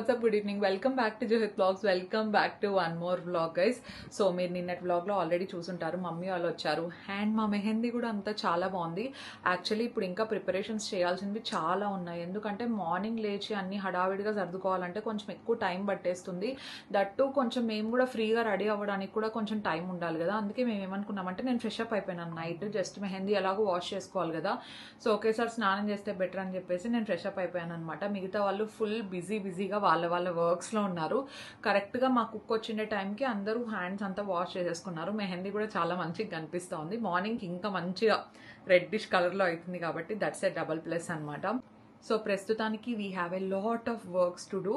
Guys what's up good evening welcome back to Johith vlogs welcome back to one more vlog guys so మీరు నిన్నటి బ్లాగ్లో already చూసుంటారు. Mummy వాళ్ళు వచ్చారు. And మా మెహందీ కూడా అంతా చాలా బాగుంది. యాక్చువల్లీ ఇప్పుడు ఇంకా ప్రిపరేషన్స్ చేయాల్సినవి చాలా ఉన్నాయి. ఎందుకంటే మార్నింగ్ లేచి అన్ని హడావిడిగా సర్దుకోవాలంటే కొంచెం ఎక్కువ టైం పట్టేస్తుంది. దట్టు కొంచెం మేము కూడా ఫ్రీగా రెడీ అవ్వడానికి కూడా కొంచెం టైం ఉండాలి కదా. అందుకే మేము ఏమనుకున్నామంటే నేను ఫ్రెష్ అప్ అయిపోయినాను నైట్ జస్ట్ మెహందీ ఎలాగో వాష్ చేసుకోవాలి కదా. సో ఒకేసారి స్నానం చేస్తే బెటర్ అని చెప్పేసి నేను ఫ్రెష్ అప్ అయిపోయాను అనమాట మిగతా వాళ్ళు ఫుల్ బిజీ బిజీగా వాళ్ళ వాళ్ళ వర్క్స్లో ఉన్నారు. కరెక్ట్గా మా కుక్ వచ్చిన టైంకి అందరూ హ్యాండ్స్ అంతా వాష్ చేసేసుకున్నారు. మెహందీ కూడా చాలా మంచిగా కనిపిస్తూ ఉంది. మార్నింగ్ ఇంకా మంచిగా రెడ్డిష్ కలర్లో అవుతుంది కాబట్టి దట్స్ ఏ డబల్ ప్లస్ అనమాట సో ప్రస్తుతానికి we have a lot of works to do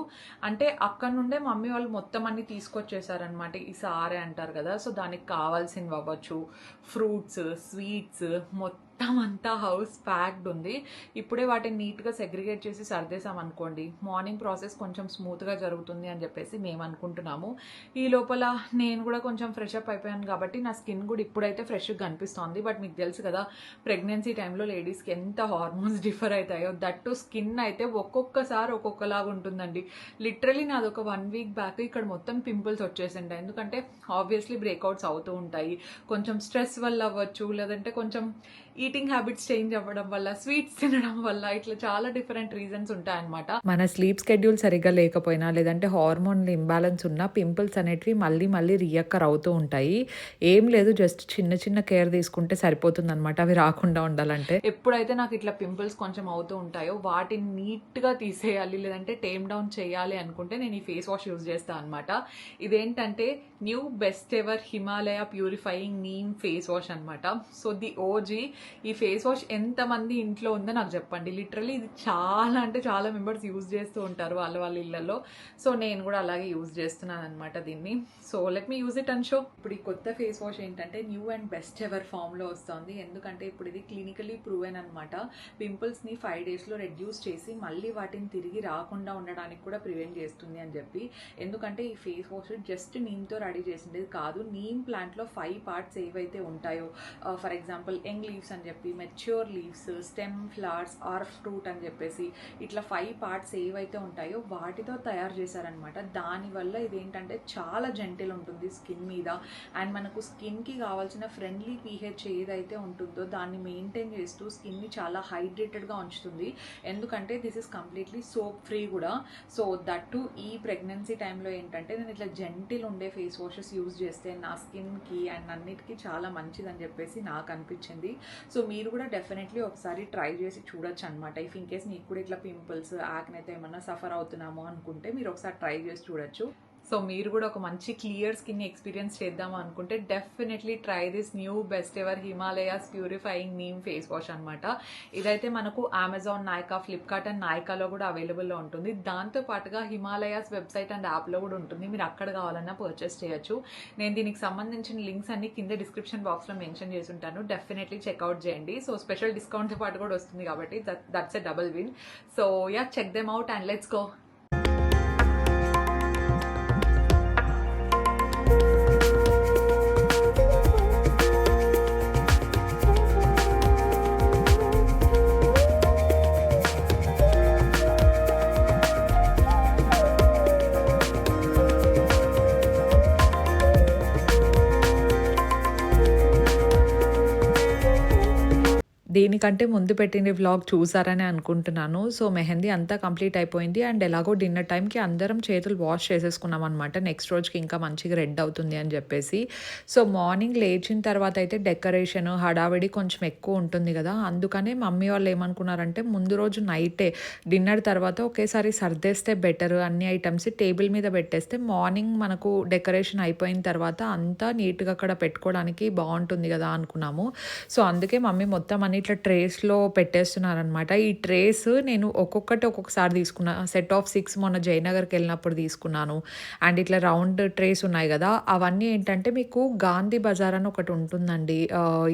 అంటే అక్కడ నుండే మమ్మీ వాళ్ళు మొత్తం అన్ని తీసుకొచ్చేసారనమాట ఈ సారే అంటారు కదా. సో దానికి కావాల్సినవి అవ్వచ్చు. ఫ్రూట్స్ స్వీట్స్ మొత్తం అంతా హౌస్ ప్యాక్డ్ ఉంది. ఇప్పుడే వాటిని నీట్గా సెగ్రిగేట్ చేసి సర్దేశాం అనుకోండి. మార్నింగ్ ప్రాసెస్ కొంచెం స్మూత్గా జరుగుతుంది అని చెప్పేసి మేము అనుకుంటున్నాము. ఈ లోపల నేను కూడా కొంచెం ఫ్రెష్ అప్ అయిపోయాను కాబట్టి నా స్కిన్ కూడా ఇప్పుడైతే ఫ్రెష్గా కనిపిస్తోంది. బట్ మీకు తెలుసు కదా ప్రెగ్నెన్సీ టైంలో లేడీస్కి ఎంత హార్మోన్స్ డిఫర్ అవుతాయో. దట్ టు స్కిన్ అయితే ఒక్కొక్కసారి ఒక్కొక్కలాగా ఉంటుందండి. లిటరలీ నాది ఒక వన్ వీక్ బ్యాక్ ఇక్కడ మొత్తం పింపుల్స్ వచ్చేసింటాయి. ఎందుకంటే ఆబ్వియస్లీ బ్రేక్అవుట్స్ అవుతూ ఉంటాయి. కొంచెం స్ట్రెస్ వల్ల అవ్వచ్చు లేదంటే కొంచెం ఈ ఈటింగ్ హ్యాబిట్స్ చేంజ్ అవ్వడం వల్ల స్వీట్స్ తినడం వల్ల ఇట్లా చాలా డిఫరెంట్ రీజన్స్ ఉంటాయన్నమాట. మన స్లీప్ స్కెడ్యూల్ సరిగ్గా లేకపోయినా లేదంటే హార్మోన్ ఇంబ్యాలెన్స్ ఉన్న పింపుల్స్ అనేటివి మళ్ళీ మళ్ళీ రియక్కర్ అవుతూ ఉంటాయి. ఏం లేదు జస్ట్ చిన్న చిన్న కేర్ తీసుకుంటే సరిపోతుంది అనమాట అవి రాకుండా ఉండాలంటే. ఎప్పుడైతే నాకు ఇట్లా పింపుల్స్ కొంచెం అవుతూ ఉంటాయో వాటిని నీట్గా తీసేయాలి లేదంటే టేమ్ డౌన్ చేయాలి అనుకుంటే నేను ఈ ఫేస్ వాష్ యూజ్ చేస్తాను అనమాట ఇదేంటంటే new best ever Himalaya purifying neem face wash అనమాట సో ది ఓజీ ఈ ఫేస్ వాష్ ఎంతమంది ఇంట్లో ఉందో నాకు చెప్పండి. లిటరలీ ఇది చాలా అంటే చాలా మెంబర్స్ యూజ్ చేస్తూ ఉంటారు వాళ్ళ వాళ్ళ ఇళ్ళల్లో సో నేను కూడా అలాగే యూజ్ చేస్తున్నాను అనమాట దీన్ని. So let me use it and show ఇప్పుడు ఈ కొత్త ఫేస్ వాష్ ఏంటంటే న్యూ అండ్ బెస్ట్ ఎవర్ ఫామ్లో వస్తుంది. ఎందుకంటే ఇప్పుడు ఇది క్లినికలీ ప్రూవెన్ అనమాట పింపుల్స్ని ఫైవ్ డేస్లో రెడ్యూస్ చేసి మళ్ళీ వాటిని తిరిగి రాకుండా ఉండడానికి కూడా ప్రివెంట్ చేస్తుంది అని చెప్పి. ఎందుకంటే ఈ ఫేస్ వాష్ జస్ట్ నీమ్తో రెడీ చేసిండేది కాదు. నీమ్ ప్లాంట్లో ఫైవ్ పార్ట్స్ ఏవైతే ఉంటాయో uh, for example young leaves అని చెప్పి mature leaves stem flowers or fruit అని చెప్పేసి ఇట్లా ఫైవ్ పార్ట్స్ ఏవైతే ఉంటాయో వాటితో తయారు చేశారనమాట దానివల్ల ఇదేంటంటే చాలా జెంటిల్ ఉంటుంది స్కిన్ మీద. అండ్ మనకు స్కిన్కి కావాల్సిన ఫ్రెండ్లీ పీహెచ్ ఏదైతే ఉంటుందో దాన్ని మెయింటైన్ చేస్తూ స్కిన్ని చాలా హైడ్రేటెడ్గా ఉంచుతుంది. ఎందుకంటే this is completely soap free కూడా. సో దట్ టు ఈ ప్రెగ్నెన్సీ టైంలో ఏంటంటే నేను ఇట్లా జెంటిల్ ఉండే ఫేస్ వాషెస్ యూజ్ చేస్తే నా స్కిన్కి అండ్ అన్నిటికీ చాలా మంచిదని చెప్పేసి నాకు అనిపించింది. సో మీరు కూడా డెఫినెట్లీ ఒకసారి ట్రై చేసి చూడొచ్చు అనమాట ఇఫ్ ఇన్ కేస్ మీకు కూడా ఇట్లా పింపుల్స్ యాక్నైతే ఏమన్నా సఫర్ అవుతున్నామో అనుకుంటే మీరు ఒకసారి ట్రై చేసి చూడొచ్చు. సో మీరు కూడా ఒక మంచి క్లియర్ స్కిన్ ఎక్స్పీరియన్స్ చేద్దాం అనుకుంటే definitely try this new best ever Himalayas purifying neem face wash అనమాట ఇదైతే మనకు అమెజాన్ నాయకా ఫ్లిప్కార్ట్ అండ్ నాయకాలో కూడా అవైలబుల్లో ఉంటుంది. దాంతో పాటుగా హిమాలయాస్ వెబ్సైట్ అండ్ యాప్లో కూడా ఉంటుంది. మీరు అక్కడ కావాలన్నా పర్చేస్ చేయొచ్చు. నేను దీనికి సంబంధించిన లింక్స్ అన్ని కింద డిస్క్రిప్షన్ బాక్స్లో మెన్షన్ చేసి ఉంటాను డెఫినెట్లీ చెక్అవుట్ చేయండి. సో స్పెషల్ డిస్కౌంట్తో పాటు కూడా వస్తుంది కాబట్టి that's a double win so yeah check them out and let's go దీనికంటే ముందు పెట్టిన వ్లాగ్ చూసారని అనుకుంటున్నాను. సో మెహందీ అంతా కంప్లీట్ అయిపోయింది. అండ్ ఎలాగో డిన్నర్ టైంకి అందరం చేతులు వాష్ చేసేసుకున్నాం అనమాట నెక్స్ట్ రోజుకి ఇంకా మంచిగా రెడ్ అవుతుంది అని చెప్పేసి. సో మార్నింగ్ లేచిన తర్వాత అయితే డెకరేషన్ హడావిడి కొంచెం ఎక్కువ ఉంటుంది కదా. అందుకనే మమ్మీ వాళ్ళు ఏమనుకున్నారంటే ముందు రోజు నైటే డిన్నర్ తర్వాత ఒకేసారి సర్దేస్తే బెటర్. అన్ని ఐటమ్స్ టేబుల్ మీద పెట్టేస్తే మార్నింగ్ మనకు డెకరేషన్ అయిపోయిన తర్వాత అంతా నీట్గా అక్కడ పెట్టుకోవడానికి బాగుంటుంది కదా అనుకున్నాము. సో అందుకే మమ్మీ మొత్తం అన్ని ఇట్లా ట్రేస్లో పెట్టేస్తున్నారనమాట. ఈ ట్రేస్ నేను ఒక్కొక్కటి ఒక్కొక్కసారి తీసుకున్నా. సెట్ ఆఫ్ సిక్స్ మొన్న జయనగర్కి వెళ్ళినప్పుడు తీసుకున్నాను. అండ్ ఇట్లా రౌండ్ ట్రేస్ ఉన్నాయి కదా అవన్నీ ఏంటంటే మీకు గాంధీ బజార్ అని ఒకటి ఉంటుందండి.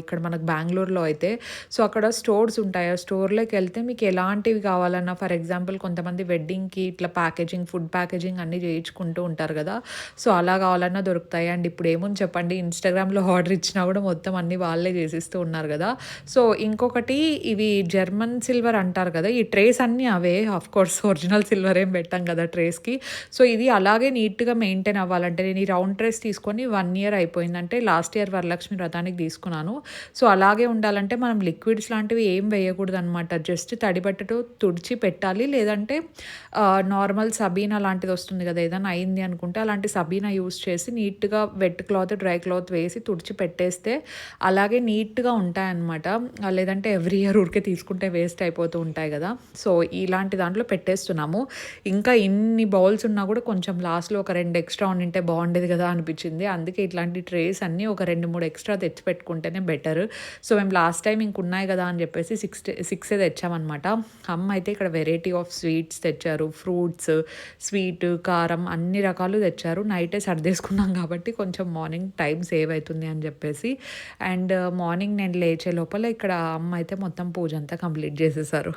ఇక్కడ మనకు బెంగళూరులో అయితే. సో అక్కడ స్టోర్స్ ఉంటాయి. ఆ స్టోర్లోకి వెళ్తే మీకు ఎలాంటివి కావాలన్నా ఫర్ ఎగ్జాంపుల్ కొంతమంది వెడ్డింగ్కి ఇట్లా ప్యాకేజింగ్ ఫుడ్ ప్యాకేజింగ్ అన్నీ చేయించుకుంటూ ఉంటారు కదా. సో అలా కావాలన్నా దొరుకుతాయి. అండ్ ఇప్పుడు ఏముంది చెప్పండి ఇన్స్టాగ్రామ్లో ఆర్డర్ ఇచ్చినా కూడా మొత్తం అన్ని వాళ్ళే చేసిస్తూ ఉన్నారు కదా. సో ఇంకొక ఇంకొకటి ఇవి జర్మన్ సిల్వర్ అంటారు కదా ఈ ట్రేస్ అన్నీ అవే. ఆఫ్ కోర్స్ ఒరిజినల్ సిల్వర్ ఏం పెట్టాం కదా ట్రేస్కి సో ఇది అలాగే నీట్గా మెయింటైన్ అవ్వాలంటే నేను ఈ రౌండ్ ట్రేస్ తీసుకొని వన్ ఇయర్ అయిపోయిందంటే లాస్ట్ ఇయర్ వరలక్ష్మి వ్రతానికి తీసుకున్నాను. సో అలాగే ఉండాలంటే మనం లిక్విడ్స్ లాంటివి ఏం వేయకూడదు అనమాట జస్ట్ తడిబట్టతో తుడిచి పెట్టాలి. లేదంటే నార్మల్ సబీనా లాంటిది వస్తుంది కదా ఏదైనా అయింది అనుకుంటే అలాంటి సబీనా యూస్ చేసి నీట్గా వెట్ క్లాత్ డ్రై క్లాత్ వేసి తుడిచి పెట్టేస్తే అలాగే నీట్గా ఉంటాయన్నమాట. లేదంటే లేదంటే ఎవ్రీ ఇయర్ ఊరికే తీసుకుంటే వేస్ట్ అయిపోతూ ఉంటాయి కదా. సో ఇలాంటి దాంట్లో పెట్టేస్తున్నాము. ఇంకా ఇన్ని బౌల్స్ ఉన్నా కూడా కొంచెం లాస్ట్లో ఒక రెండు ఎక్స్ట్రా ఉండింటే బాగుండేది కదా అనిపించింది. అందుకే ఇట్లాంటి ట్రేస్ అన్నీ ఒక రెండు మూడు ఎక్స్ట్రా తెచ్చి పెట్టుకుంటేనే బెటర్ సో మేము లాస్ట్ టైం ఇంక ఉన్నాయి కదా అని చెప్పేసి సిక్స్ సిక్సే తెచ్చామన్నమాట. అమ్మ అయితే ఇక్కడ వెరైటీ ఆఫ్ స్వీట్స్ తెచ్చారు. ఫ్రూట్స్ స్వీట్ కారం అన్ని రకాలు తెచ్చారు. నైటే సర్దేసుకున్నాం కాబట్టి కొంచెం మార్నింగ్ టైం సేవ్ అవుతుంది అని చెప్పేసి. అండ్ మార్నింగ్ uh, నేను లేచే లోపల ఇక్కడ అమ్మ అయితే మొత్తం పూజ అంతా కంప్లీట్ చేసేసారు.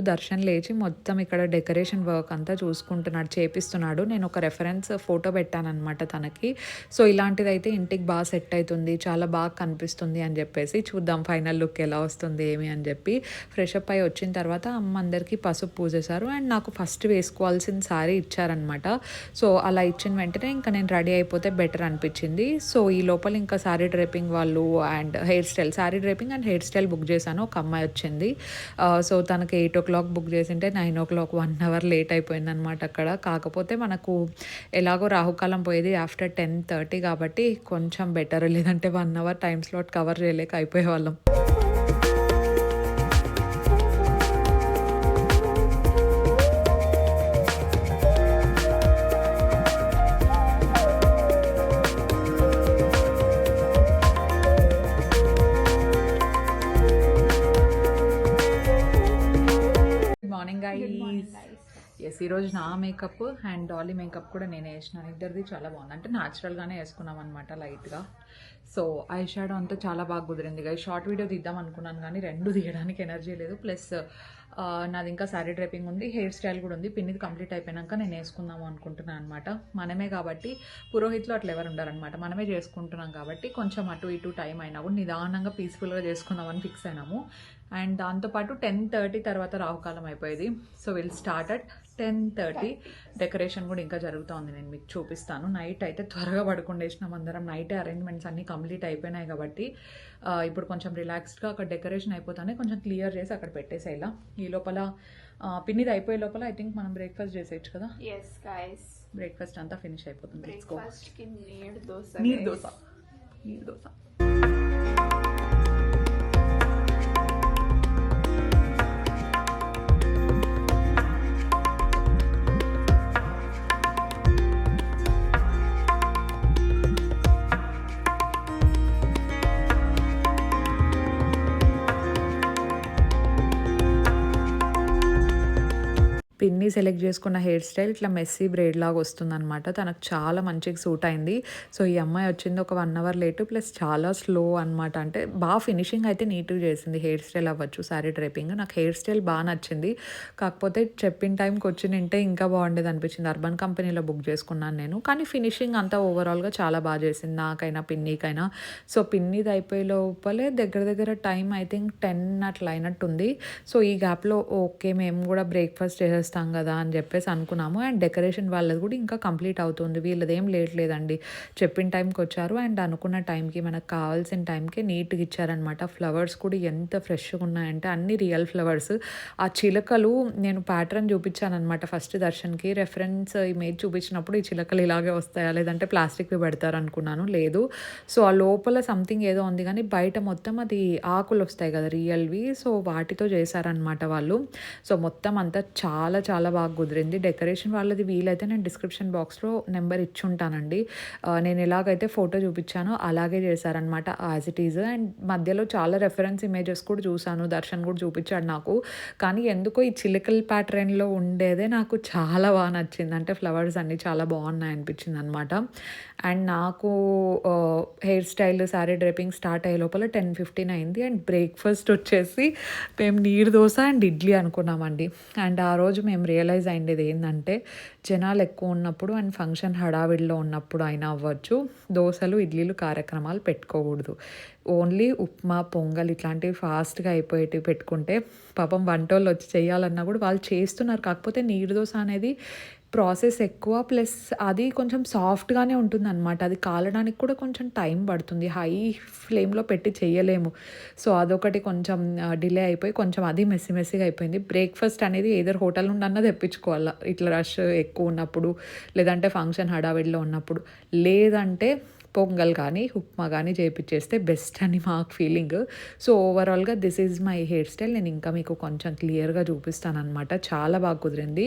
నాకంటే ముందు దర్శన్ లేచి మొత్తం ఇక్కడ డెకరేషన్ వర్క్ అంతా చూసుకుంటున్నాడు చేపిస్తున్నాడు. నేను ఒక రెఫరెన్స్ ఫోటో పెట్టానన్నమాట తనకి. సో ఇలాంటిది అయితే ఇంటికి బాగా సెట్ అవుతుంది చాలా బాగా కనిపిస్తుంది అని చెప్పేసి చూద్దాం ఫైనల్ లుక్ ఎలా వస్తుంది ఏమి అని చెప్పి. ఫ్రెష్ అప్ అయి వచ్చిన తర్వాత అమ్మ అందరికీ పసుపు పూజేశారు అండ్ నాకు ఫస్ట్ వేసుకోవాల్సిన సారీ ఇచ్చారనమాట సో అలా ఇచ్చిన వెంటనే ఇంకా నేను రెడీ అయిపోతే బెటర్ అనిపించింది. సో ఈ లోపల ఇంకా సారీ డ్రైపింగ్ వాళ్ళు and hair style sari draping and hair style book చేశాను. ఒక అమ్మాయి వచ్చింది. సో తనకి ఎయిట్ ఓ క్లాక్ బుక్ చేసింటే nine o'clock one hour late అయిపోయింది అనమాట అక్కడ. కాకపోతే మనకు ఎలాగో రాహుకాలం పోయేది ఆఫ్టర్ టెన్ థర్టీ కాబట్టి కొంచెం బెటర్ లేదంటే one hour time slot cover చేయలేక అయిపోయే ఈరోజు నా మేకప్ అండ్ డాలీ మేకప్ కూడా నేను వేసినాను. ఇద్దరిది చాలా బాగుంది. అంటే న్యాచురల్గానే వేసుకున్నాం అనమాట లైట్గా సో ఐ షాడో అంతా చాలా బాగా కుదిరింది. గైస్ షార్ట్ వీడియో తీద్దాం అనుకున్నాను కానీ రెండు తీయడానికి ఎనర్జీ లేదు. ప్లస్ నాది ఇంకా శారీ డ్రైపింగ్ ఉంది హెయిర్ స్టైల్ కూడా ఉంది. పిన్నిది కంప్లీట్ అయిపోయినాక నేను వేసుకుందాము అనుకుంటున్నాను అనమాట మనమే కాబట్టి పురోహిత్లో అట్లా ఎవరు ఉండారనమాట మనమే చేసుకుంటున్నాం కాబట్టి కొంచెం అటు ఇటు టైం అయినా కూడా నిదానంగా పీస్ఫుల్గా చేసుకుందామని ఫిక్స్ అయినాము. అండ్ దాంతోపాటు టెన్ థర్టీ తర్వాత రాహుకాలం అయిపోయేది. So will start at ten thirty. Decoration కూడా ఇంకా జరుగుతోంది నేను మీకు చూపిస్తాను. నైట్ అయితే త్వరగా పడుకుండేసినాం అందరం. నైటే అరేంజ్మెంట్స్ అన్నీ కంప్లీట్ అయిపోయినాయి కాబట్టి ఇప్పుడు కొంచెం రిలాక్స్డ్గా అక్కడ డెకరేషన్ అయిపోతానే కొంచెం క్లియర్ చేసి అక్కడ పెట్టేసేలా ఈ లోపల పిన్నిది అయిపోయే లోపల ఐ థింక్ మనం బ్రేక్ఫాస్ట్ చేసేయచ్చు కదా? బ్రేక్ఫాస్ట్ అంతా ఫినిష్ అయిపోతుంది. దోశ నీరు. దోశ. నీరు దోశ. been సెలెక్ట్ చేసుకున్న హెయిర్ స్టైల్ ఇట్లా మెస్సీ బ్రేడ్ లాగా వస్తుందన్నమాట. తనకు చాలా మంచిగా సూట్ అయింది. సో ఈ అమ్మాయి వచ్చింది ఒక వన్ అవర్ లేటు ప్లస్ చాలా స్లో అనమాట అంటే బాగా ఫినిషింగ్ అయితే నీట్గా చేసింది. హెయిర్ స్టైల్ అవ్వచ్చు శారీ డ్రైపింగ్ నాకు హెయిర్ స్టైల్ బాగా నచ్చింది. కాకపోతే చెప్పిన టైంకి వచ్చి నింటే ఇంకా బాగుండేది అనిపించింది. అర్బన్ కంపెనీలో బుక్ చేసుకున్నాను నేను. కానీ ఫినిషింగ్ అంతా ఓవరాల్గా చాలా బాగా చేసింది. నాకైనా పిన్నికైనా. సో పిన్నిది అయిపోయే లోపలే దగ్గర దగ్గర టైం ఐ థింక్ టెన్ అట్లా అయినట్టుంది. సో ఈ గ్యాప్లో ఓకే మేము కూడా బ్రేక్ఫాస్ట్ చేసేస్తాం కదా కదా అని చెప్పేసి అనుకున్నాము. అండ్ డెకరేషన్ వాళ్ళది కూడా ఇంకా కంప్లీట్ అవుతుంది. వీళ్ళది ఏం లేట్ లేదండి. చెప్పిన టైంకి వచ్చారు. అండ్ అనుకున్న టైంకి మనకు కావాల్సిన టైంకి నీట్గా ఇచ్చారనమాట ఫ్లవర్స్ కూడా ఎంత ఫ్రెష్గా ఉన్నాయంటే అన్ని రియల్ ఫ్లవర్స్. ఆ చిలకలు నేను ప్యాటర్న్ చూపించాను అనమాట ఫస్ట్ దర్శన్కి. రెఫరెన్స్ ఇమేజ్ చూపించినప్పుడు ఈ చిలకలు ఇలాగే వస్తాయా? లేదంటే ప్లాస్టిక్వి పెడతారు అనుకున్నాను లేదు. సో ఆ లోపల సంథింగ్ ఏదో ఉంది కానీ బయట మొత్తం అది ఆకులు వస్తాయి కదా రియల్వి. సో వాటితో చేశారనమాట వాళ్ళు. సో మొత్తం అంతా చాలా చాలా చాలా బాగా కుదిరింది. డెకరేషన్ వాళ్ళది వీలైతే నేను డిస్క్రిప్షన్ బాక్స్లో నెంబర్ ఇచ్చి ఉంటానండి. నేను ఎలాగైతే ఫోటో చూపించానో అలాగే చేశారనమాట యాజ్ ఇట్ ఈజ్ అండ్ మధ్యలో చాలా రెఫరెన్స్ ఇమేజెస్ కూడా చూశాను. దర్శన్ కూడా చూపించాడు నాకు. కానీ ఎందుకో ఈ చిలికల్ ప్యాటర్న్లో ఉండేదే నాకు చాలా బాగా నచ్చింది. అంటే ఫ్లవర్స్ అన్నీ చాలా బాగున్నాయి అనిపించింది అనమాట అండ్ నాకు hair style sari draping start అయ్యే లోపల టెన్ ఫిఫ్టీన్ అయింది. అండ్ బ్రేక్ఫాస్ట్ వచ్చేసి మేము నీరు దోశ అండ్ ఇడ్లీ అనుకున్నామండి. అండ్ ఆ రోజు మేము రియలైజ్ అయింది ఏంటంటే జనాలు ఎక్కువ ఉన్నప్పుడు అండ్ ఫంక్షన్ హడావిడిలో ఉన్నప్పుడు అయినా అవ్వచ్చు దోశలు ఇడ్లీలు కార్యక్రమాలు పెట్టుకోకూడదు. ఓన్లీ ఉప్మా పొంగల్ ఇట్లాంటివి ఫాస్ట్గా అయిపోయేటివి పెట్టుకుంటే పాపం వంటోళ్ళు వచ్చి చేయాలన్నా కూడా వాళ్ళు చేస్తున్నారు. కాకపోతే నీరు దోశ అనేది ప్రాసెస్ ఎక్కువ ప్లస్ అది కొంచెం సాఫ్ట్గానే ఉంటుంది అనమాట అది కాలడానికి కూడా కొంచెం టైం పడుతుంది. హై ఫ్లేమ్లో పెట్టి చేయలేము. సో అదొకటి కొంచెం డిలే అయిపోయి కొంచెం అది మెస్సి మెస్సిగా అయిపోయింది. బ్రేక్ఫాస్ట్ అనేది ఏదర్ హోటల్ నుండి అన్నా తెప్పించుకోవాలా. ఇట్లా రష్ ఎక్కువ ఉన్నప్పుడు లేదంటే ఫంక్షన్ హడావిడిలో ఉన్నప్పుడు. లేదంటే పొంగల్ కానీ ఉప్మా కానీ చేయించేస్తే బెస్ట్ అని మాకు ఫీలింగ్ సో ఓవరాల్గా this is my hair style నేను ఇంకా మీకు కొంచెం క్లియర్గా చూపిస్తాను అనమాట చాలా బాగా కుదిరింది.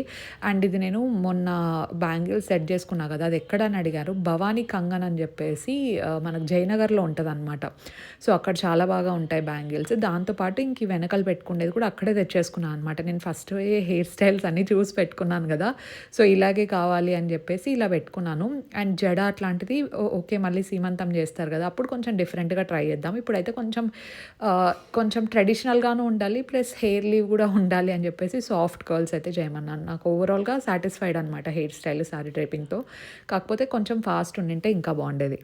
అండ్ ఇది నేను మొన్న బ్యాంగిల్ సెట్ చేసుకున్నా కదా అది ఎక్కడ అని అడిగారు? భవానీ కంగన్ అని చెప్పేసి మనకు జయనగర్లో ఉంటుంది అనమాట సో అక్కడ చాలా బాగా ఉంటాయి బ్యాంగిల్స్ దాంతోపాటు ఇంక వెనకలు పెట్టుకునేది కూడా అక్కడే తెచ్చేసుకున్నాను అనమాట నేను ఫస్ట్ హెయిర్ స్టైల్స్ అన్నీ చూసి పెట్టుకున్నాను కదా. సో ఇలాగే కావాలి అని చెప్పేసి ఇలా పెట్టుకున్నాను. అండ్ జడ అట్లాంటిది ఓకే మళ్ళీ సీమంతం చేస్తారు కదా అప్పుడు కొంచెం డిఫరెంట్గా ట్రై చేద్దాం. ఇప్పుడైతే కొంచెం కొంచెం ట్రెడిషనల్గాను ఉండాలి ప్లస్ హెయిర్ లీవ్ కూడా ఉండాలి అని చెప్పేసి సాఫ్ట్ కర్ల్స్ అయితే చేయమన్నాను. నాకు ఓవరాల్గా సాటిస్ఫైడ్ అనమాట హెయిర్ స్టైల్ సారీ డ్రైపింగ్తో కాకపోతే కొంచెం ఫాస్ట్ ఉండింటే ఇంకా బాగుండేది.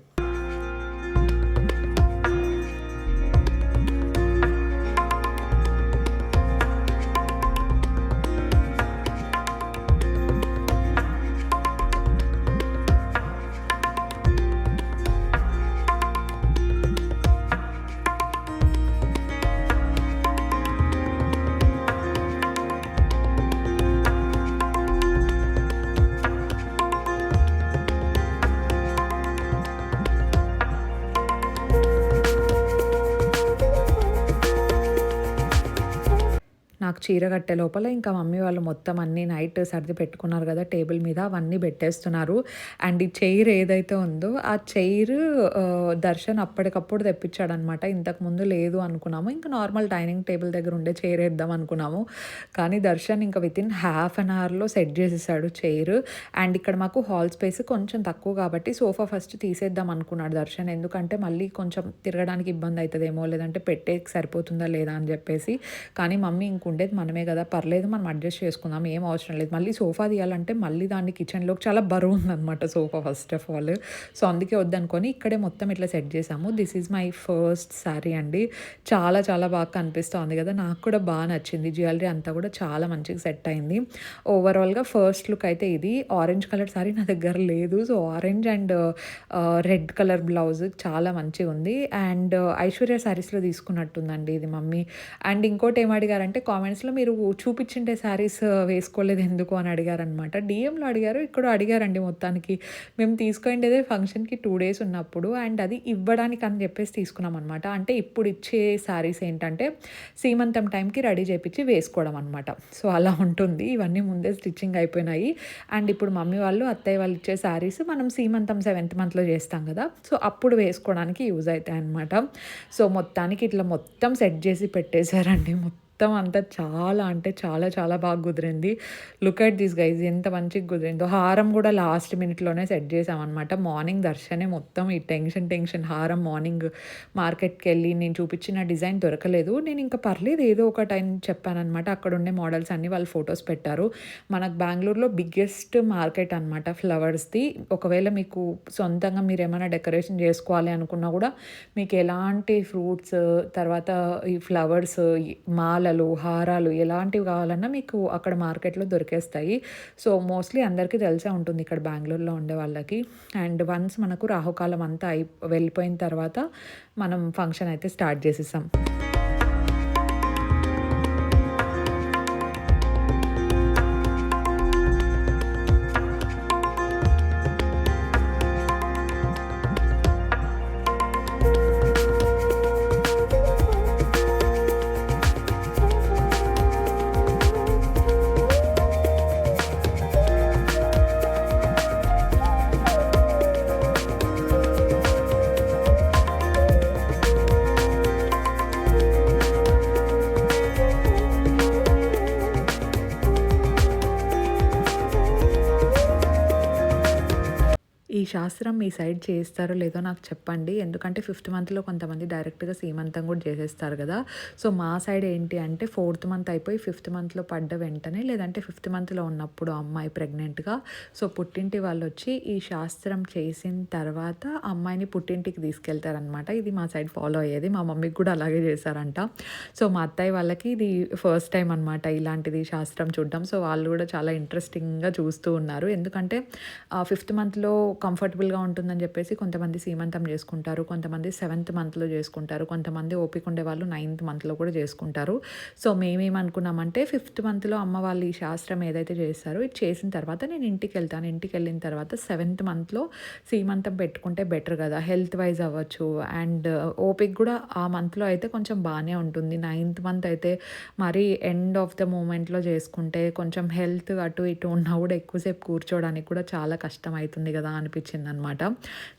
చీర కట్టే లోపల ఇంకా మమ్మీ వాళ్ళు మొత్తం అన్ని నైట్ సర్ది పెట్టుకున్నారు కదా టేబుల్ మీద అవన్నీ పెట్టేస్తున్నారు. అండ్ ఈ చైర్ ఏదైతే ఉందో ఆ చైర్ దర్శన్ అప్పటికప్పుడు తెప్పించాడనమాట ఇంతకుముందు లేదు అనుకున్నాము. ఇంకా నార్మల్ డైనింగ్ టేబుల్ దగ్గర ఉండే చైర్ వేద్దాం అనుకున్నాము. కానీ దర్శన్ ఇంకా విత్ ఇన్ హాఫ్ అన్ అవర్లో సెట్ చేసేసాడు చైర్. అండ్ ఇక్కడ మాకు హాల్ స్పేస్ కొంచెం తక్కువ కాబట్టి సోఫా ఫస్ట్ తీసేద్దాం అనుకున్నాడు దర్శన్. ఎందుకంటే మళ్ళీ కొంచెం తిరగడానికి ఇబ్బంది అవుతుందేమో లేదంటే పెట్టే సరిపోతుందా లేదా అని చెప్పేసి. కానీ మమ్మీ ఇంకుండేది మనమే కదా పర్లేదు మనం అడ్జస్ట్ చేసుకుందాం ఏం అవసరం లేదు. మళ్ళీ సోఫా తీయాలంటే మళ్ళీ దాన్ని కిచెన్లోకి చాలా బరువు ఉందన్నమాట sofa first of all. So అందుకే వద్దనుకొని ఇక్కడే మొత్తం ఇట్లా సెట్ చేసాము. This is my first sari అండి. చాలా చాలా బాగా కనిపిస్తుంది కదా నాకు కూడా బాగా నచ్చింది. జ్యువెలరీ అంతా కూడా చాలా మంచిగా సెట్ అయింది. ఓవరాల్గా ఫస్ట్ లుక్ అయితే ఇది. ఆరెంజ్ కలర్ సారీ నా దగ్గర లేదు. So orange and red colour blouse చాలా మంచిగా ఉంది. అండ్ ఐశ్వర్య శారీస్లో తీసుకున్నట్టుందండి ఇది మమ్మీ. అండ్ ఇంకోటి ఏమడిగారంటే కామెంట్స్లో కామెంట్స్లో మీరు చూపించిండే శారీస్ వేసుకోలేదు ఎందుకు అని అడిగారనమాట డిఎంలో అడిగారు ఇక్కడ అడిగారండి మొత్తానికి. మేము తీసుకుండేదే ఫంక్షన్కి టూ డేస్ ఉన్నప్పుడు అండ్ అది ఇవ్వడానికి అని చెప్పేసి తీసుకున్నాం అనమాట అంటే ఇప్పుడు ఇచ్చే శారీస్ ఏంటంటే సీమంతం టైంకి రెడీ చేపించి వేసుకోవడం అనమాట సో అలా ఉంటుంది. ఇవన్నీ ముందే స్టిచ్చింగ్ అయిపోయినాయి. అండ్ ఇప్పుడు మమ్మీ వాళ్ళు అత్తయ్య వాళ్ళు ఇచ్చే శారీస్ మనం సీమంతం సెవెంత్ మంత్లో చేస్తాం కదా. సో అప్పుడు వేసుకోవడానికి యూజ్ అవుతాయి అనమాట సో మొత్తానికి ఇట్లా మొత్తం సెట్ చేసి పెట్టేశారండి మొత్తం. మొత్తం అంతా చాలా అంటే చాలా చాలా బాగా కుదిరింది. లుక్ అట్ దిస్ గైజ్ ఎంత మంచిగా కుదిరిందో. హారం కూడా లాస్ట్ మినిట్లోనే సెట్ చేసామన్నమాట. మార్నింగ్ దర్శనే మొత్తం ఈ టెన్షన్ టెన్షన్ హారం మార్నింగ్ మార్కెట్కి వెళ్ళి నేను చూపించిన డిజైన్ దొరకలేదు. నేను ఇంకా పర్లేదు ఏదో ఒక టైం చెప్పానమాట అక్కడ ఉండే మోడల్స్ అన్నీ వాళ్ళు ఫొటోస్ పెట్టారు. మనకు బెంగళూరులో బిగ్గెస్ట్ మార్కెట్ అనమాట ఫ్లవర్స్ది ఒకవేళ మీకు సొంతంగా మీరు ఏమైనా డెకరేషన్ చేసుకోవాలి అనుకున్నా కూడా మీకు ఎలాంటి ఫ్రూట్స్ తర్వాత ఈ ఫ్లవర్స్ మాలలు హారాలు ఎలాంటివి కావాలన్నా మీకు అక్కడ మార్కెట్లో దొరికేస్తాయి. సో మోస్ట్లీ అందరికీ తెలిసే ఉంటుంది ఇక్కడ బెంగళూరులో ఉండే వాళ్ళకి. అండ్ వన్స్ మనకు రాహుకాలం అంతా అయి వెళ్ళిపోయిన తర్వాత మనం ఫంక్షన్ అయితే స్టార్ట్ చేసేసాం. ఈ శాస్త్రం మీ సైడ్ చేస్తారో లేదో నాకు చెప్పండి. ఎందుకంటే ఫిఫ్త్ మంత్లో కొంతమంది డైరెక్ట్గా సీమంతం కూడా చేసేస్తారు కదా. సో మా సైడ్ ఏంటి అంటే ఫోర్త్ మంత్ అయిపోయి ఫిఫ్త్ మంత్లో పడ్డ వెంటనే లేదంటే ఫిఫ్త్ మంత్లో ఉన్నప్పుడు అమ్మాయి ప్రెగ్నెంట్గా. సో పుట్టింటి వాళ్ళు వచ్చి ఈ శాస్త్రం చేసిన తర్వాత అమ్మాయిని పుట్టింటికి తీసుకెళ్తారనమాట ఇది మా సైడ్ ఫాలో అయ్యేది. మా మమ్మీకి కూడా అలాగే చేశారంట. సో మా అత్తయ్య వాళ్ళకి ఇది ఫస్ట్ టైం అనమాట ఇలాంటిది శాస్త్రం చూడడం. సో వాళ్ళు కూడా చాలా ఇంట్రెస్టింగ్గా చూస్తూ ఉన్నారు. ఎందుకంటే ఫిఫ్త్ మంత్లో కంఫర్టబుల్గా ఉంటుందని చెప్పేసి కొంతమంది సీమంతం చేసుకుంటారు కొంతమంది సెవెంత్ మంత్లో చేసుకుంటారు కొంతమంది ఓపిక ఉండే వాళ్ళు నైన్త్ మంత్లో కూడా చేసుకుంటారు. సో మేమేమనుకున్నామంటే ఫిఫ్త్ మంత్లో అమ్మ వాళ్ళు ఈ శాస్త్రం ఏదైతే చేస్తారో ఇది చేసిన తర్వాత నేను ఇంటికి వెళ్తాను. ఇంటికి వెళ్ళిన తర్వాత సెవెంత్ మంత్లో సీమంతం పెట్టుకుంటే బెటర్ కదా. హెల్త్ వైజ్ అవ్వచ్చు అండ్ uh, ఓపిక కూడా ఆ మంత్లో అయితే కొంచెం బాగానే ఉంటుంది. నైన్త్ మంత్ అయితే మరి ఎండ్ ఆఫ్ ద మూమెంట్లో చేసుకుంటే కొంచెం హెల్త్ అటు ఇటు ఉన్నా కూడా ఎక్కువసేపు కూర్చోవడానికి కూడా చాలా కష్టం అవుతుంది కదా అనిపించింది అనమాట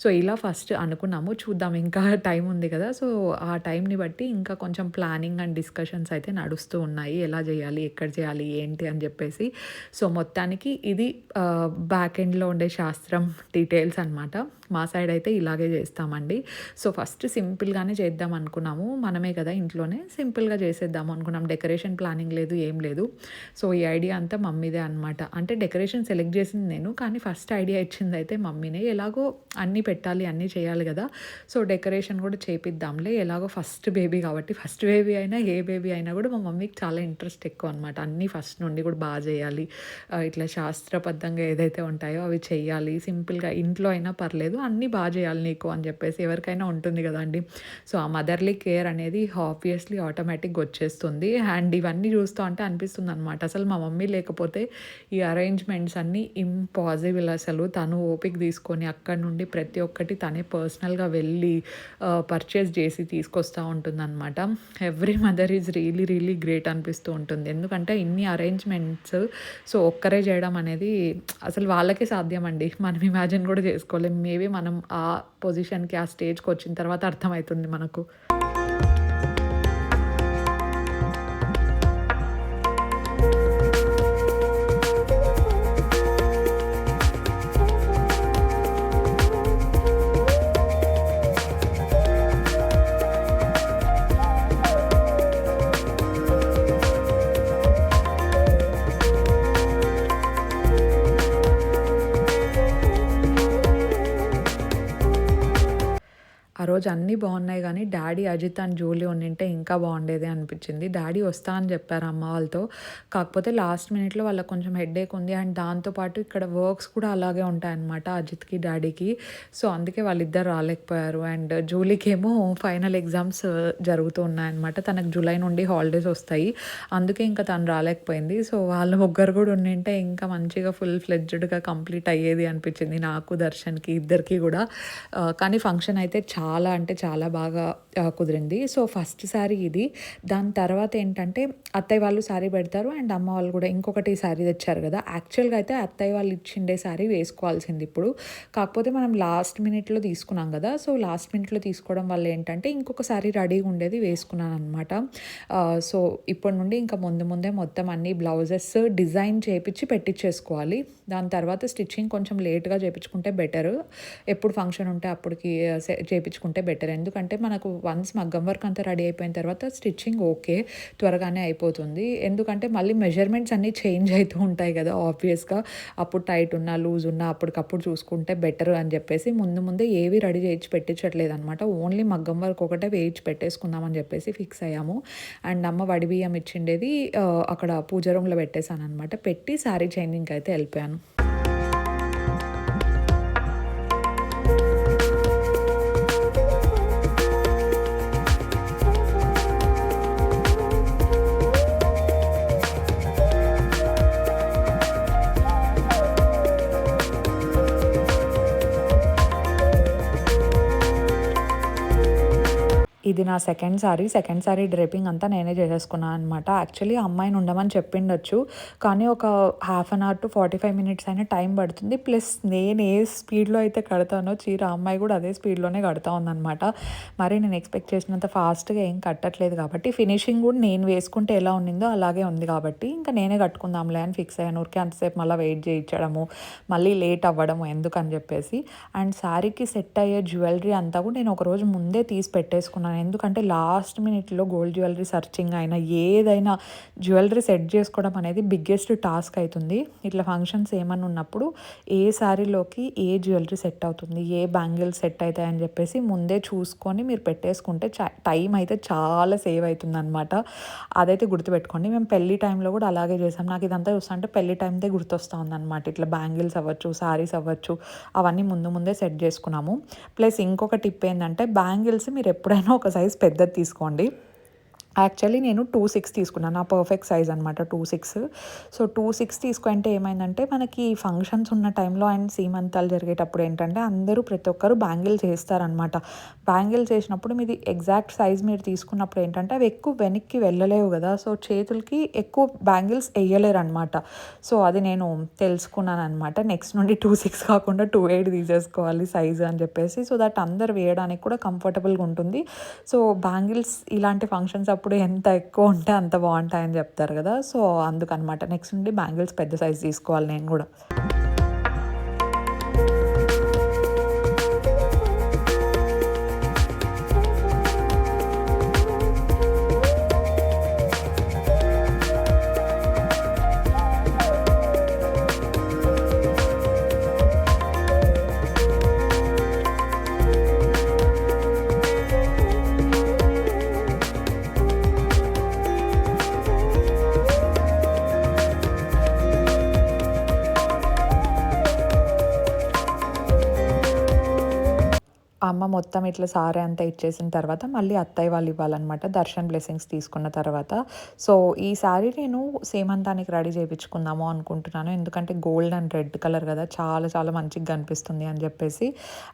సో ఇలా ఫస్ట్ అనుకున్నాము. చూద్దాం ఇంకా టైం ఉంది కదా. సో ఆ టైంని బట్టి ఇంకా కొంచెం ప్లానింగ్ అండ్ డిస్కషన్స్ అయితే నడుస్తూ ఉన్నాయి. ఎలా చేయాలి ఎక్కడ చేయాలి ఏంటి అని చెప్పేసి. సో మొత్తానికి ఇది బ్యాక్ ఎండ్లో ఉండే శాస్త్రం డీటెయిల్స్ అనమాట మా సైడ్ అయితే ఇలాగే చేస్తామండి. సో ఫస్ట్ సింపుల్గానే చేద్దాం అనుకున్నాము. మనమే కదా ఇంట్లోనే సింపుల్గా చేసేద్దాం అనుకున్నాం. డెకరేషన్ ప్లానింగ్ లేదు ఏం లేదు. సో ఈ ఐడియా అంతా మమ్మీదే అనమాట అంటే డెకరేషన్ సెలెక్ట్ చేసింది నేను. కానీ ఫస్ట్ ఐడియా ఇచ్చింది అయితే మమ్మీ అయినాయి. ఎలాగో అన్నీ పెట్టాలి అన్నీ చేయాలి కదా. సో డెకరేషన్ కూడా చేపిద్దాంలే. ఎలాగో ఫస్ట్ బేబీ కాబట్టి ఫస్ట్ బేబీ అయినా ఏ బేబీ అయినా కూడా మా మమ్మీకి చాలా ఇంట్రెస్ట్ ఎక్కువ అనమాట అన్నీ ఫస్ట్ నుండి కూడా బాగా చేయాలి. ఇట్లా శాస్త్రబద్ధంగా ఏదైతే ఉంటాయో అవి చేయాలి. సింపుల్గా ఇంట్లో అయినా పర్లేదు అన్నీ బాగా చేయాలి నీకు అని చెప్పేసి ఎవరికైనా ఉంటుంది కదండి సో ఆ మదర్లీ కేర్ అనేది ఆబ్వియస్లీ ఆటోమేటిక్గా వచ్చేస్తుంది. అండ్ ఇవన్నీ చూస్తూ అంటే అనిపిస్తుంది అనమాట అసలు మా మమ్మీ లేకపోతే ఈ అరేంజ్మెంట్స్ అన్నీ ఇంపాసిబుల్ అసలు. తను ఓపిక తీసుకొని అక్కడ నుండి ప్రతి ఒక్కటి తనే పర్సనల్గా వెళ్ళి పర్చేస్ చేసి తీసుకొస్తూ ఉంటుంది అనమాట every mother is really really great అనిపిస్తూ ఉంటుంది. ఎందుకంటే ఇన్ని అరేంజ్మెంట్స్ సో ఒక్కరే చేయడం అనేది అసలు వాళ్ళకే సాధ్యం అండి మనం ఇమాజిన్ కూడా చేసుకోలేం. మేబీ మనం ఆ పొజిషన్కి ఆ స్టేజ్కి వచ్చిన తర్వాత అర్థమవుతుంది మనకు. ఆ రోజు అన్నీ బాగున్నాయి కానీ డాడీ అజిత్ అండ్ జూలీ ఉండింటే ఇంకా బాగుండేది అనిపించింది. డాడీ వస్తా అని చెప్పారు అమ్మ వాళ్ళతో. కాకపోతే లాస్ట్ మినిట్లో వాళ్ళకి కొంచెం హెడేక్ ఉంది అండ్ దాంతోపాటు ఇక్కడ వర్క్స్ కూడా అలాగే ఉంటాయన్నమాట అజిత్కి డాడీకి. సో అందుకే వాళ్ళిద్దరు రాలేకపోయారు. అండ్ జూలీకి ఏమో ఫైనల్ ఎగ్జామ్స్ జరుగుతూ ఉన్నాయన్నమాట. తనకు జూలై నుండి హాలిడేస్ వస్తాయి. అందుకే ఇంకా తను రాలేకపోయింది. సో వాళ్ళ ముగ్గురు కూడా ఉండింటే ఇంకా మంచిగా ఫుల్ ఫ్లెడ్జ్డ్గా కంప్లీట్ అయ్యేది అనిపించింది నాకు దర్శన్కి ఇద్దరికి కూడా. కానీ ఫంక్షన్ అయితే చాలా అంటే చాలా బాగా కుదిరింది. సో ఫస్ట్ శారీ ఇది. దాని తర్వాత ఏంటంటే అత్తయ్య వాళ్ళు శారీ పెడతారు. అండ్ అమ్మ వాళ్ళు కూడా ఇంకొకటి శారీ తెచ్చారు కదా. యాక్చువల్గా అయితే అత్తయ్య వాళ్ళు ఇచ్చిండే శారీ వేసుకోవాల్సింది ఇప్పుడు. కాకపోతే మనం లాస్ట్ మినిట్లో తీసుకున్నాం కదా. సో లాస్ట్ మినిట్లో తీసుకోవడం వల్ల ఏంటంటే ఇంకొక శారీ రెడీగా ఉండేది వేసుకున్నాను అనమాట సో ఇప్పటి నుండి ఇంకా ముందు ముందే మొత్తం అన్ని బ్లౌజెస్ డిజైన్ చేపించి పెట్టించేసుకోవాలి దాని తర్వాత స్టిచ్చింగ్ కొంచెం లేట్గా చేయించుకుంటే బెటర్. ఎప్పుడు ఫంక్షన్ ఉంటే అప్పటికి చేపించుకుంటే చేయించుకుంటే బెటర్ ఎందుకంటే మనకు వన్స్ మగ్గం వర్క్ అంతా రెడీ అయిపోయిన తర్వాత స్టిచ్చింగ్ ఓకే త్వరగానే అయిపోతుంది. ఎందుకంటే మళ్ళీ మెజర్మెంట్స్ అన్నీ చేంజ్ అవుతూ ఉంటాయి కదా ఆబ్వియస్గా అప్పుడు టైట్ ఉన్నా లూజ్ ఉన్నా అప్పటికప్పుడు చూసుకుంటే బెటర్ అని చెప్పేసి ముందు ముందే ఏవి రెడీ చేయించి పెట్టించట్లేదు అనమాట ఓన్లీ మగ్గం వర్క్ ఒకటే వేయించి పెట్టేసుకుందామని చెప్పేసి ఫిక్స్ అయ్యాము. అండ్ అమ్మ వడి బియ్యం ఇచ్చిండేది అక్కడ పూజ రూమ్లో పెట్టేశాను అనమాట పెట్టి శారీ చేంజింగ్కి అయితే వెళ్ళిపోయాను. ఇది నా second sari second sari draping అంతా నేనే చేసేసుకున్నాను అనమాట యాక్చువల్లీ అమ్మాయిని ఉండమని చెప్పిండొచ్చు. కానీ ఒక half an hour to forty five minutes అయినా టైం పడుతుంది. ప్లస్ నేను ఏ స్పీడ్లో అయితే కడతానో చీర అమ్మాయి కూడా అదే స్పీడ్లోనే కడతా ఉందన్నమాట. మరి నేను ఎక్స్పెక్ట్ చేసినంత ఫాస్ట్గా ఏం కట్టట్లేదు కాబట్టి ఫినిషింగ్ కూడా నేను వేసుకుంటే ఎలా ఉండిందో అలాగే ఉంది కాబట్టి ఇంకా నేనే కట్టుకుందాంలే అని ఫిక్స్ అయ్యాను. ఊరికే అంతసేపు మళ్ళీ వెయిట్ చేయించడము మళ్ళీ లేట్ అవ్వడము ఎందుకని చెప్పేసి. అండ్ శారీకి సెట్ అయ్యే జ్యువెలరీ అంతా కూడా నేను ఒక రోజు ముందే తీసి పెట్టేసుకున్నాను. ఎందుకంటే లాస్ట్ మినిట్లో గోల్డ్ జ్యువెలరీ సర్చింగ్ అయినా ఏదైనా జ్యువెలరీ సెట్ చేసుకోవడం అనేది బిగ్గెస్ట్ టాస్క్ అవుతుంది. ఇట్లా ఫంక్షన్స్ ఏమన్నా ఉన్నప్పుడు ఏ శారీలోకి ఏ జ్యువెలరీ సెట్ అవుతుంది ఏ బ్యాంగిల్స్ సెట్ అవుతాయని చెప్పేసి ముందే చూసుకొని మీరు పెట్టేసుకుంటే టైం అయితే చాలా సేవ్ అవుతుంది అనమాట అదైతే గుర్తుపెట్టుకోండి. మేము పెళ్ళి టైంలో కూడా అలాగే చేసాం. నాకు ఇదంతా చూస్తుంటే పెళ్ళి టైందే గుర్తొస్తా ఉందన్నమాట ఇట్లా బ్యాంగిల్స్ అవ్వచ్చు శారీస్ అవ్వచ్చు అవన్నీ ముందు ముందే సెట్ చేసుకున్నాము. ప్లస్ ఇంకొక టిప్ ఏంటంటే బ్యాంగిల్స్ మీరు ఎప్పుడైనా ఒక సైజ్ పెద్దది తీసుకోండి. యాక్చువల్లీ నేను టూ సిక్స్ తీసుకున్నాను. నా పర్ఫెక్ట్ సైజ్ అనమాట two six so two six తీసుకుంటే ఏమైందంటే మనకి ఫంక్షన్స్ ఉన్న టైంలో అండ్ సీమంతాలు జరిగేటప్పుడు ఏంటంటే అందరూ ప్రతి ఒక్కరు బ్యాంగిల్స్ వేస్తారనమాట బ్యాంగిల్ చేసినప్పుడు మీది ఎగ్జాక్ట్ సైజ్ మీరు తీసుకున్నప్పుడు ఏంటంటే అవి ఎక్కువ వెనక్కి వెళ్ళలేవు కదా. సో చేతులకి ఎక్కువ బ్యాంగిల్స్ వేయలేరు అనమాట సో అది నేను తెలుసుకున్నాను అనమాట నెక్స్ట్ నుండి టూ సిక్స్ కాకుండా టూ ఎయిట్ తీసేసుకోవాలి సైజ్ అని చెప్పేసి. సో దట్ అందరు వేయడానికి కూడా కంఫర్టబుల్గా ఉంటుంది. సో బ్యాంగిల్స్ ఇలాంటి ఫంక్షన్స్ అప్పుడు ఎంత ఎక్కువ ఉంటే అంత బాగుంటాయని చెప్తారు కదా. సో అందుకనమాట. నెక్స్ట్ నుండి బ్యాంగిల్స్ పెద్ద సైజ్ తీసుకోవాలి నేను కూడా. మొత్తం ఇట్లా సారీ అంతా ఇచ్చేసిన తర్వాత మళ్ళీ అత్తయ్య వాళ్ళు ఇవ్వాలన్నమాట. దర్శన్ బ్లెస్సింగ్స్ తీసుకున్న తర్వాత. సో ఈ సారీ నేను సేమంతానికి రెడీ చేయించుకుందాము అనుకుంటున్నాను. ఎందుకంటే గోల్డ్ అండ్ రెడ్ కలర్ కదా. చాలా చాలా మంచిగా కనిపిస్తుంది అని చెప్పేసి.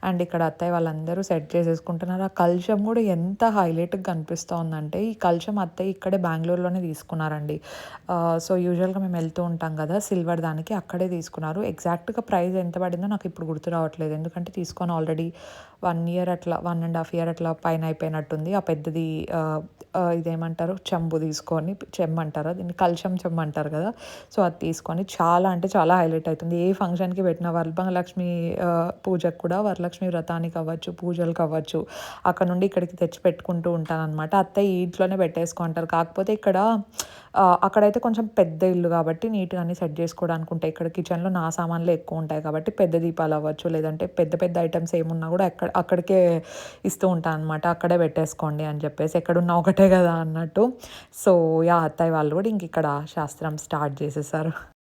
అండ్ ఇక్కడ అత్తయ్య వాళ్ళందరూ సెట్ చేసేసుకుంటున్నారు. ఆ కల్చం కూడా ఎంత హైలైట్గా కనిపిస్తోందంటే ఈ కల్చం అత్తయ్య ఇక్కడే బెంగళూరులోనే తీసుకున్నారండి. సో యూజువల్గా మేము వెళ్తూ ఉంటాం కదా సిల్వర్ దానికి అక్కడే తీసుకున్నారు. ఎగ్జాక్ట్గా ప్రైస్ ఎంత పడిందో నాకు ఇప్పుడు గుర్తు రావట్లేదు. ఎందుకంటే తీసుకొని ఆల్రెడీ వన్ ఇయర్ అట్లా వన్ అండ్ హాఫ్ ఇయర్ అట్లా పైన అయిపోయినట్టుంది. ఆ పెద్దది ఇదేమంటారు? చెంబు తీసుకొని చెమ్మంటారా? దీన్ని కలశం చెమ్మ అంటారు కదా. సో అది తీసుకొని చాలా అంటే చాలా హైలైట్ అవుతుంది ఏ ఫంక్షన్కి పెట్టిన వరలక్ష్మి పూజకు కూడా వరలక్ష్మి వ్రతానికి అవ్వచ్చు పూజలకు అవ్వచ్చు. అక్కడ నుండి ఇక్కడికి తెచ్చి పెట్టుకుంటూ ఉంటాను అనమాట అత్తయ్య ఇంట్లోనే పెట్టేసుకుంటారు. కాకపోతే ఇక్కడ అక్కడైతే కొంచెం పెద్ద ఇల్లు కాబట్టి నీట్గా అన్ని సెట్ చేసుకోవడానికి ఉంటాయి. ఇక్కడ కిచెన్లో నా సామాన్లు ఎక్కువ ఉంటాయి కాబట్టి పెద్ద దీపాలు అవ్వచ్చు లేదంటే పెద్ద పెద్ద ఐటమ్స్ ఏమున్నా కూడా ఎక్కడ అక్కడికే ఇస్తూ ఉంటాను అనమాట అక్కడే పెట్టేసుకోండి అని చెప్పేసి ఎక్కడున్నా ఒకటే కదా అన్నట్టు. సో యా అత్తయ్య వాళ్ళు కూడా ఇంక ఇక్కడ శాస్త్రం స్టార్ట్ చేసేసారు.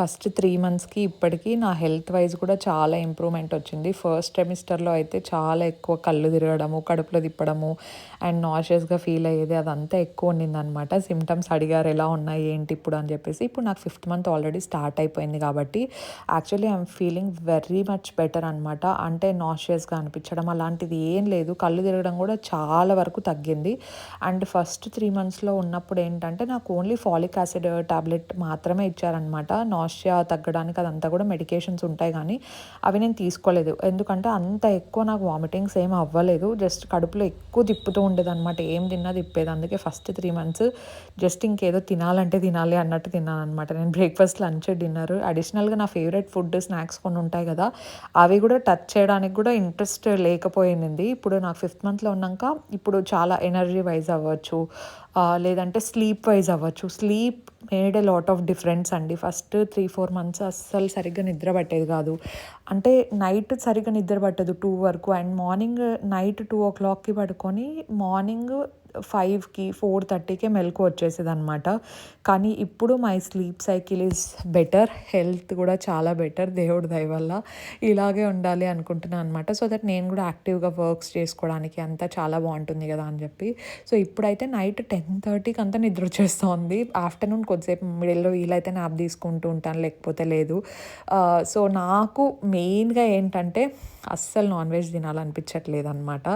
ఫస్ట్ త్రీ మంత్స్కి ఇప్పటికీ నా హెల్త్ వైజ్ కూడా చాలా ఇంప్రూవ్మెంట్ వచ్చింది. ఫస్ట్ సెమిస్టర్లో అయితే చాలా ఎక్కువ కళ్ళు తిరగడము కడుపులో తిప్పడము అండ్ నాషియస్గా ఫీల్ అయ్యేది అదంతా ఎక్కువ ఉండిందనమాట సిమ్టమ్స్ అడిగారు ఎలా ఉన్నాయి? ఏంటి ఇప్పుడు? అని చెప్పేసి. ఇప్పుడు నాకు ఫిఫ్త్ మంత్ ఆల్రెడీ స్టార్ట్ అయిపోయింది కాబట్టి actually I'm feeling very much better అనమాట అంటే నాషియస్గా అనిపించడం అలాంటిది ఏం లేదు. కళ్ళు తిరగడం కూడా చాలా వరకు తగ్గింది. అండ్ ఫస్ట్ త్రీ మంత్స్లో ఉన్నప్పుడు ఏంటంటే నాకు ఓన్లీ ఫాలిక్ యాసిడ్ టాబ్లెట్ మాత్రమే ఇచ్చారనమాట నాషియా తగ్గడానికి అదంతా కూడా మెడికేషన్స్ ఉంటాయి కానీ అవి నేను తీసుకోలేదు. ఎందుకంటే అంత ఎక్కువ నాకు వామిటింగ్స్ ఏం అవ్వలేదు. జస్ట్ కడుపులో ఎక్కువ తిప్పుతూ ఉండేది అనమాట ఏం తిన్నా తిప్పేది. అందుకే ఫస్ట్ త్రీ మంత్స్ జస్ట్ ఇంకేదో తినాలంటే తినాలి అన్నట్టు తిన్నాను అనమాట నేను బ్రేక్ఫాస్ట్ లంచ్ డిన్నర్ అడిషనల్గా నా ఫేవరెట్ ఫుడ్ స్నాక్స్ కొన్ని ఉంటాయి కదా అవి కూడా టచ్ చేయడానికి కూడా ఇంట్రెస్ట్ లేకపోయింది. ఇప్పుడు నాకు ఫిఫ్త్ మంత్లో ఉన్నాక ఇప్పుడు చాలా ఎనర్జీ వైజ్ అవ్వచ్చు. లేదంటే స్లీప్ వైజ్ అవ్వచ్చు. Sleep made a lot of difference అండి. ఫస్ట్ త్రీ ఫోర్ మంత్స్ అస్సలు సరిగ్గా నిద్ర పట్టేది కాదు. అంటే నైట్ సరిగ్గా నిద్ర పట్టదు టూ వరకు. అండ్ మార్నింగ్ నైట్ టూ ఓ క్లాక్కి పడుకొని మార్నింగ్ ఫైవ్కి ఫోర్ థర్టీకే మెలకు వచ్చేసేది అనమాట కానీ ఇప్పుడు my sleep cycle is better health కూడా చాలా బెటర్ దేవుడి దయ వల్ల ఇలాగే ఉండాలి అనుకుంటున్నాను అనమాట సో దట్ నేను కూడా యాక్టివ్గా వర్క్స్ చేసుకోవడానికి అంతా చాలా బాగుంటుంది కదా అని చెప్పి. సో ఇప్పుడైతే నైట్ టెన్ థర్టీకి అంతా నిద్ర వచ్చేస్తుంది. ఆఫ్టర్నూన్ కొద్దిసేపు మిడిల్లో వీలైతే నాప్ తీసుకుంటూ ఉంటాను లేకపోతే లేదు. సో నాకు మెయిన్గా ఏంటంటే అస్సలు నాన్ వెజ్ తినాలనిపించట్లేదు అనమాట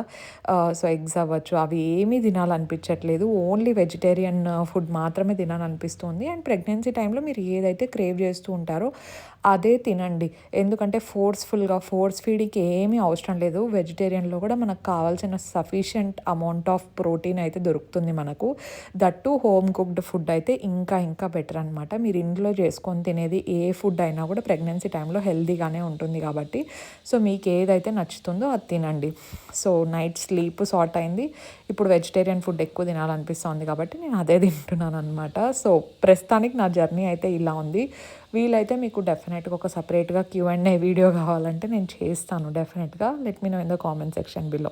సో ఎగ్స్ అవ్వచ్చు అవి ఏమీ తినాలి తినాలనిపించట్లేదు. ఓన్లీ వెజిటేరియన్ ఫుడ్ మాత్రమే తినాలనిపిస్తుంది. అండ్ ప్రెగ్నెన్సీ టైంలో మీరు ఏదైతే క్రేవ్ చేస్తూ ఉంటారో అదే తినండి. ఎందుకంటే ఫోర్స్ఫుల్గా ఫోర్స్ ఫీడింగ్కి ఏమీ అవసరం లేదు. వెజిటేరియన్లో కూడా మనకు కావాల్సిన సఫిషియంట్ అమౌంట్ ఆఫ్ ప్రోటీన్ అయితే దొరుకుతుంది మనకు. దట్టు హోమ్ కుక్డ్ ఫుడ్ అయితే ఇంకా ఇంకా బెటర్ అనమాట మీరు ఇంట్లో చేసుకొని తినేది ఏ ఫుడ్ అయినా కూడా ప్రెగ్నెన్సీ టైంలో హెల్దీగానే ఉంటుంది కాబట్టి. సో మీకు ఏదైతే నచ్చుతుందో అది తినండి. సో నైట్ స్లీప్ సార్ట్ అయింది. ఇప్పుడు వెజిటేరియన్ ఫుడ్ ఎక్కువ తినాలనిపిస్తుంది కాబట్టి నేను అదే తింటున్నాను అనమాట సో ప్రస్తుతానికి నా జర్నీ అయితే ఇలా ఉంది. వీలైతే మీకు డెఫినెట్గా ఒక సపరేట్గా క్యూ అండ్ ఏ వీడియో కావాలంటే నేను చేస్తాను. డెఫినెట్గా let me know in the comment section below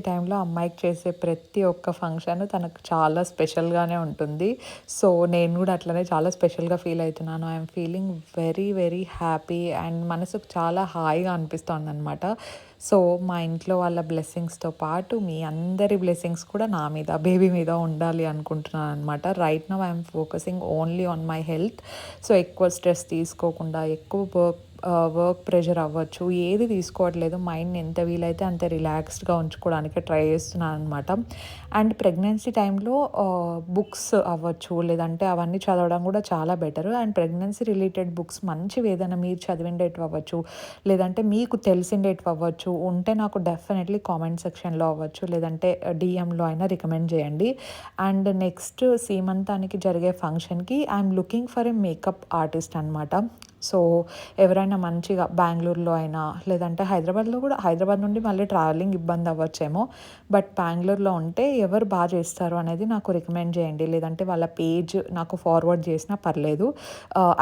pregnancy టైంలో అమ్మాయికి చేసే ప్రతి ఒక్క ఫంక్షన్ తనకు చాలా స్పెషల్గానే ఉంటుంది. సో నేను కూడా అట్లనే చాలా స్పెషల్గా ఫీల్ అవుతున్నాను. I'm feeling very very happy and మనసుకు చాలా హాయిగా అనిపిస్తుంది అనమాట సో మా ఇంట్లో వాళ్ళ బ్లెస్సింగ్స్తో పాటు మీ అందరి బ్లెస్సింగ్స్ కూడా నా మీద బేబీ మీద ఉండాలి అనుకుంటున్నాను అనమాట right no I'm focusing only on my health. So ఎక్కువ స్ట్రెస్ తీసుకోకుండా ఎక్కువ వర్క్ వర్క్ ప్రెషర్ అవ్వచ్చు ఏది తీసుకోవట్లేదు మైండ్ ఎంత వీలైతే అంత రిలాక్స్డ్గా ఉంచుకోవడానికి ట్రై చేస్తున్నాను అనమాట అండ్ ప్రెగ్నెన్సీ టైంలో బుక్స్ అవ్వచ్చు లేదంటే అవన్నీ చదవడం కూడా చాలా better and pregnancy related books మంచివి ఏదైనా మీరు చదివిండేటివి అవ్వచ్చు లేదంటే మీకు తెలిసిండేటివి అవ్వచ్చు ఉంటే నాకు డెఫినెట్లీ కామెంట్ సెక్షన్లో అవ్వచ్చు లేదంటే డిఎంలో అయినా రికమెండ్ చేయండి. అండ్ నెక్స్ట్ సీమంతానికి జరిగే ఫంక్షన్కి I'm looking for a makeup artist అనమాట సో ఎవరైనా మంచిగా బెంగళూరులో అయినా లేదంటే హైదరాబాద్లో కూడా హైదరాబాద్ నుండి మళ్ళీ ట్రావెలింగ్ ఇబ్బంది అవ్వచ్చేమో. బట్ బెంగళూరులో ఉంటే ఎవరు బాగా చేస్తారు అనేది నాకు రికమెండ్ చేయండి. లేదంటే వాళ్ళ పేజ్ నాకు ఫార్వర్డ్ చేసినా పర్లేదు.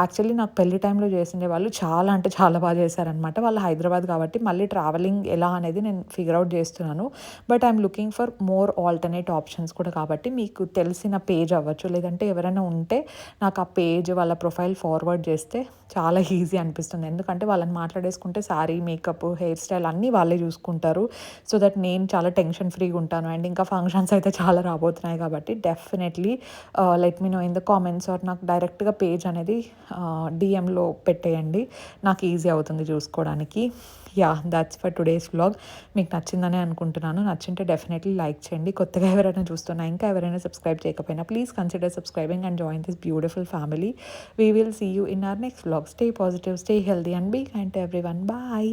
యాక్చువల్లీ నాకు పెళ్ళి టైంలో చేసిండే వాళ్ళు చాలా అంటే చాలా బాగా చేశారనమాట వాళ్ళు హైదరాబాద్ కాబట్టి మళ్ళీ ట్రావెలింగ్ ఎలా అనేది నేను ఫిగర్ అవుట్ చేస్తున్నాను. But I'm looking for more alternate options కూడా కాబట్టి మీకు తెలిసిన పేజ్ అవ్వచ్చు. లేదంటే ఎవరైనా ఉంటే నాకు ఆ పేజ్ వాళ్ళ ప్రొఫైల్ ఫార్వర్డ్ చేస్తే చాలా చాలా ఈజీ అనిపిస్తుంది. ఎందుకంటే వాళ్ళని మాట్లాడేసుకుంటే శారీ మేకప్ హెయిర్ స్టైల్ అన్నీ వాళ్ళే చూసుకుంటారు. సో దట్ నేను చాలా టెన్షన్ ఫ్రీగా ఉంటాను. అండ్ ఇంకా ఫంక్షన్స్ అయితే చాలా రాబోతున్నాయి కాబట్టి definitely let me know in the comments or నాకు డైరెక్ట్గా పేజ్ అనేది uh, డిఎంలో పెట్టేయండి. నాకు ఈజీ అవుతుంది చూసుకోవడానికి. Yeah that's for today's vlog మీకు నచ్చిందనే అనుకుంటున్నాను. నచ్చింటే డెఫినెట్లీ లైక్ చేయండి. కొత్తగా ఎవరైనా చూస్తున్నా ఇంకా ఎవరైనా సబ్స్క్రైబ్ చేయకపోయినా please consider subscribing and join this beautiful family we will see you in our next vlog stay positive stay healthy and be kind everyone bye